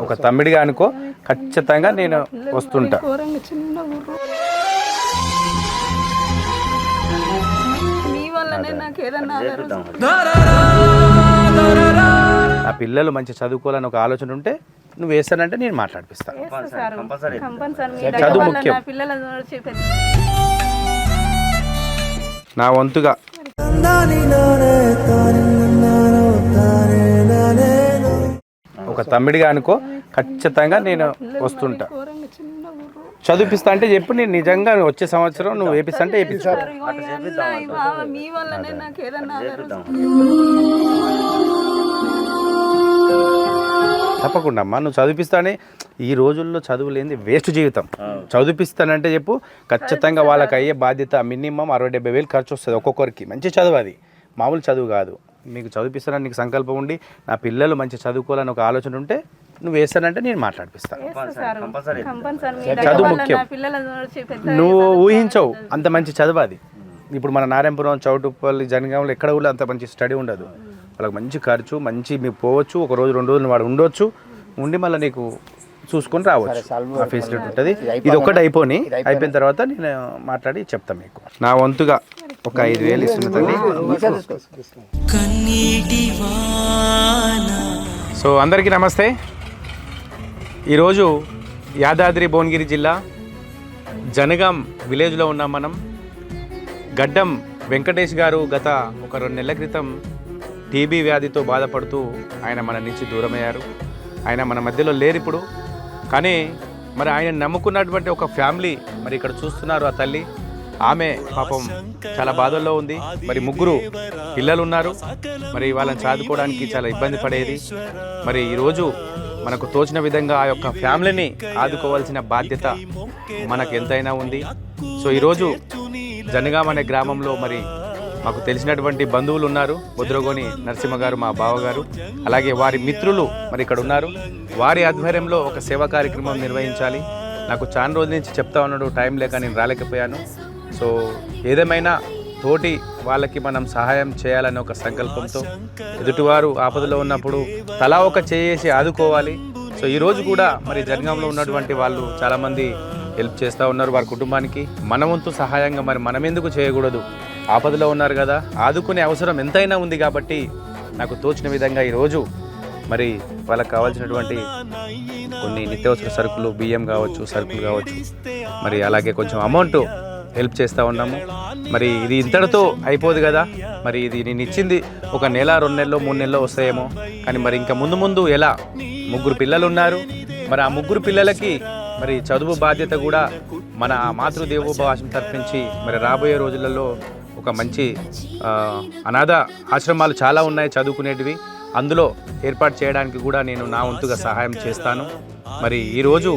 ఒక తమ్మిడిగా అనుకో ఖచ్చితంగా నేను వస్తుంటా. నా పిల్లలు మంచి చదువుకోవాలని ఒక ఆలోచన ఉంటే నువ్వు వేస్తానంటే నేను మాట్లాడిపిస్తాను చదువు ముఖ్యం. నా వంతుగా ఒక తమ్మిడిగా అనుకో ఖచ్చితంగా నేను వస్తుంటా. చదివిపిస్తా అంటే చెప్పు నేను నిజంగా వచ్చే సంవత్సరం నువ్వు వేపిస్తా అంటే వేపిస్తా. తప్పకుండా అమ్మా నువ్వు చదివిపిస్తానే. ఈ రోజుల్లో చదువు లేనిది వేస్ట్ జీవితం. చదివిపిస్తానంటే చెప్పు ఖచ్చితంగా వాళ్ళకి అయ్యే బాధ్యత మినిమం అరవై డెబ్బై వేలు ఖర్చు వస్తుంది ఒక్కొక్కరికి. మంచి చదువు అది. మామూలు చదువు కాదు. మీకు చదివిపిస్తానని నీకు సంకల్పం ఉండి నా పిల్లలు మంచి చదువుకోవాలని ఒక ఆలోచన ఉంటే నువ్వు వేస్తానంటే నేను మాట్లాడిపిస్తాను చదువు ముఖ్యం. నువ్వు ఊహించవు అంత మంచి చదువు అది ఇప్పుడు మన నారాయణపురం చౌటుపల్లి జనగాంలో ఎక్కడ కూడా అంత మంచి స్టడీ ఉండదు. వాళ్ళకి మంచి ఖర్చు మంచి మీకు పోవచ్చు ఒక రోజు రెండు రోజులు వాడు ఉండొచ్చు ఉండి మళ్ళీ నీకు చూసుకొని రావచ్చు. ఆ ఫెసిలిటీ ఉంటుంది. ఇది ఒక్కటి అయిపోయి అయిపోయిన తర్వాత నేను మాట్లాడి చెప్తాను మీకు. నా వంతుగా ఒక ఐదు వేలు ఇస్తున్న తల్లి. సో అందరికీ నమస్తే. ఈరోజు యాదాద్రి భువనగిరి జిల్లా జనగాం విలేజ్లో ఉన్నాం మనం. గడ్డం వెంకటేష్ గారు గత ఒక రెండు నెలల క్రితం టీబీ వ్యాధితో బాధపడుతూ ఆయన మన నుంచి దూరమయ్యారు. ఆయన మన మధ్యలో లేరు ఇప్పుడు. కానీ మరి ఆయన నమ్ముకున్నటువంటి ఒక ఫ్యామిలీ మరి ఇక్కడ చూస్తున్నారు ఆ తల్లి. ఆమె పాపం చాలా బాధల్లో ఉంది. మరి ముగ్గురు పిల్లలు ఉన్నారు మరి వాళ్ళని చదువుకోవడానికి చాలా ఇబ్బంది పడేది. మరి ఈరోజు మనకు తోచిన విధంగా ఆ యొక్క ఫ్యామిలీని ఆదుకోవాల్సిన బాధ్యత మనకు ఎంతైనా ఉంది. సో ఈరోజు జనగాం అనే గ్రామంలో మరి మాకు తెలిసినటువంటి బంధువులు ఉన్నారు. బుద్రగోని నరసింహ గారు మా బావగారు అలాగే వారి మిత్రులు మరి ఇక్కడ ఉన్నారు. వారి ఆధ్వర్యంలో ఒక సేవా కార్యక్రమం నిర్వహించాలి. నాకు చాలా రోజుల నుంచి చెప్తా ఉన్నాడు టైం లేక నేను రాలేకపోయాను. సో ఏదేమైనా తోటి వాళ్ళకి మనం సహాయం చేయాలనే ఒక సంకల్పంతో ఎదుటివారు ఆపదలో ఉన్నప్పుడు తలా ఒక చేసి ఆదుకోవాలి. సో ఈ రోజు కూడా మరి జనగాంలో ఉన్నటువంటి వాళ్ళు చాలామంది హెల్ప్ చేస్తూ ఉన్నారు వారి కుటుంబానికి. మన వంతు సహాయంగా మరి మనం ఎందుకు చేయకూడదు? ఆపదలో ఉన్నారు కదా ఆదుకునే అవసరం ఎంతైనా ఉంది కాబట్టి నాకు తోచిన విధంగా ఈరోజు మరి వాళ్ళకి కావాల్సినటువంటి కొన్ని నిత్యావసర సరుకులు బియ్యం కావచ్చు సరుకులు కావచ్చు మరి అలాగే కొంచెం అమౌంట్ హెల్ప్ చేస్తూ ఉన్నాము. మరి ఇది ఇంతటితో అయిపోదు కదా. మరి ఇది నేను ఇచ్చింది ఒక నెల రెండు నెలలో మూడు నెలలో వస్తాయేమో. కానీ మరి ఇంకా ముందు ముందు ఎలా? ముగ్గురు పిల్లలు ఉన్నారు. మరి ఆ ముగ్గురు పిల్లలకి మరి చదువు బాధ్యత కూడా మన మాతృదేవోభాషం తరపించి మరి రాబోయే రోజులలో ఒక మంచి అనాథ ఆశ్రమాలు చాలా ఉన్నాయి చదువుకునేటివి. అందులో ఏర్పాటు చేయడానికి కూడా నేను నా వంతుగా సహాయం చేస్తాను. మరి ఈరోజు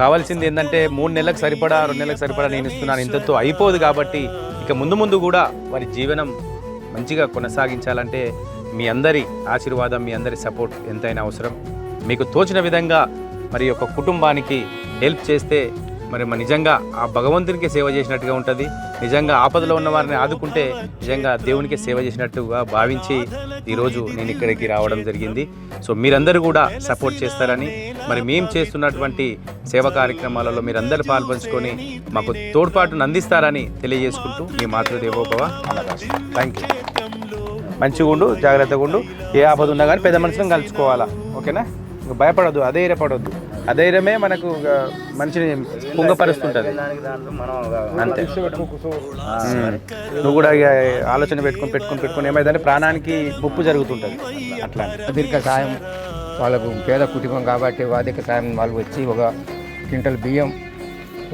కావాల్సింది ఏంటంటే మూడు నెలలకు సరిపడా రెండు నెలలకు సరిపడా నేను ఇస్తున్నాను. ఇంతతో అయిపోదు కాబట్టి ఇక ముందు ముందు కూడా వారి జీవనం మంచిగా కొనసాగించాలంటే మీ అందరి ఆశీర్వాదం మీ అందరి సపోర్ట్ ఎంతైనా అవసరం. మీకు తోచిన విధంగా మరి ఒక కుటుంబానికి హెల్ప్ చేస్తే మరి నిజంగా ఆ భగవంతునికి సేవ చేసినట్టుగా ఉంటుంది. నిజంగా ఆపదలో ఉన్న వారిని ఆదుకుంటే నిజంగా దేవునికి సేవ చేసినట్టుగా భావించి ఈరోజు నేను ఇక్కడికి రావడం జరిగింది. సో మీరందరూ కూడా సపోర్ట్ చేస్తారని మరి మేము చేస్తున్నటువంటి సేవా కార్యక్రమాలలో మీరందరూ పాల్పంచుకొని మాకు తోడ్పాటును అందిస్తారని తెలియజేసుకుంటూ మీ మాతృదేవోభవ థ్యాంక్ యూ మంచిగా ఉండు జాగ్రత్తగా ఉండు. ఏ ఆపద ఉన్నా కానీ పెద్ద మనుషులను కలుసుకోవాలా? ఓకేనా? భయపడద్దు అదే అధైర్యపడొద్దు. అధైర్యమే మనకు మంచిని మనిషిని అంతే. నువ్వు కూడా ఇక ఆలోచన పెట్టుకొని పెట్టుకొని పెట్టుకుని ఏమైందంటే ప్రాణానికి ముప్పు జరుగుతుంటుంది. అట్లా. దీర్ఘ సాయం. వాళ్ళకు పేద కుటుంబం కాబట్టి ఆర్థిక సాయం వాళ్ళు వచ్చి ఒక క్వింటల్ బియ్యం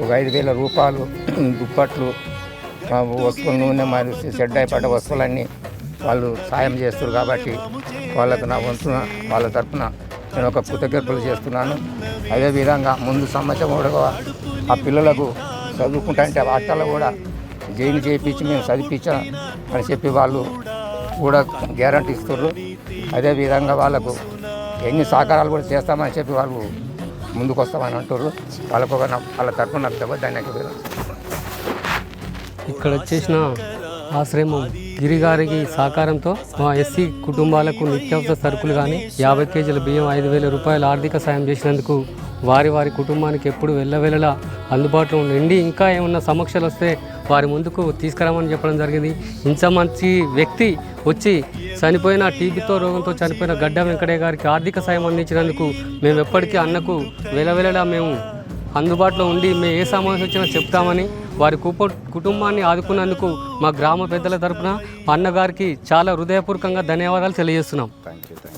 ఒక ఐదు వేల రూపాయలు దుప్పట్లు వస్తువులు నూనె మరి సెడ్ అయిపడ్డ వస్తువులన్నీ వాళ్ళు సాయం చేస్తారు కాబట్టి వాళ్ళకు నా వంతున వాళ్ళ తరఫున నేను ఒక కృతజ్ఞతలు చేస్తున్నాను. అదేవిధంగా ముందు సంవత్సరం కూడా ఆ పిల్లలకు చదువుకుంటా అంటే కూడా జైలు చేయించి మేము చదివించాం అని చెప్పి వాళ్ళు కూడా గ్యారంటీ ఇస్తున్నారు అదేవిధంగా వాళ్ళకు ఎన్ని సహకారాలు కూడా చేస్తామని చెప్పి వాళ్ళు ముందుకు వస్తామని అంటారు వాళ్ళకు ఒక నా- వాళ్ళ తరఫున నాకు ధన్యవాదాలు. ఇక్కడ వచ్చేసిన ఆశ్రమం గిరి గారికి సహకారంతో మా ఎస్సీ కుటుంబాలకు నిత్యావసర సరుకులు కానీ యాభై కేజీల బియ్యం ఐదు వేల రూపాయల ఆర్థిక సాయం చేసినందుకు వారి వారి కుటుంబానికి ఎప్పుడు వెళ్ళవెళ్ళలా అందుబాటులో ఉండి ఇంకా ఏమన్నా సమస్యలు వస్తే వారి ముందుకు తీసుకురామని చెప్పడం జరిగింది. ఇంత మంచి వ్యక్తి వచ్చి చనిపోయిన టీబీతో రోగంతో చనిపోయిన గడ్డ వెంకటయ్య గారికి ఆర్థిక సాయం అందించినందుకు మేము ఎప్పటికీ అన్నకు వెలవెలలా మేము అందుబాటులో ఉండి మేము ఏ సమస్య వచ్చినా చెప్తామని వారి కుప కుటుంబాన్ని ఆదుకున్నందుకు మా గ్రామ పెద్దల తరపున అన్నగారికి చాలా హృదయపూర్వకంగా ధన్యవాదాలు తెలియజేస్తున్నాం.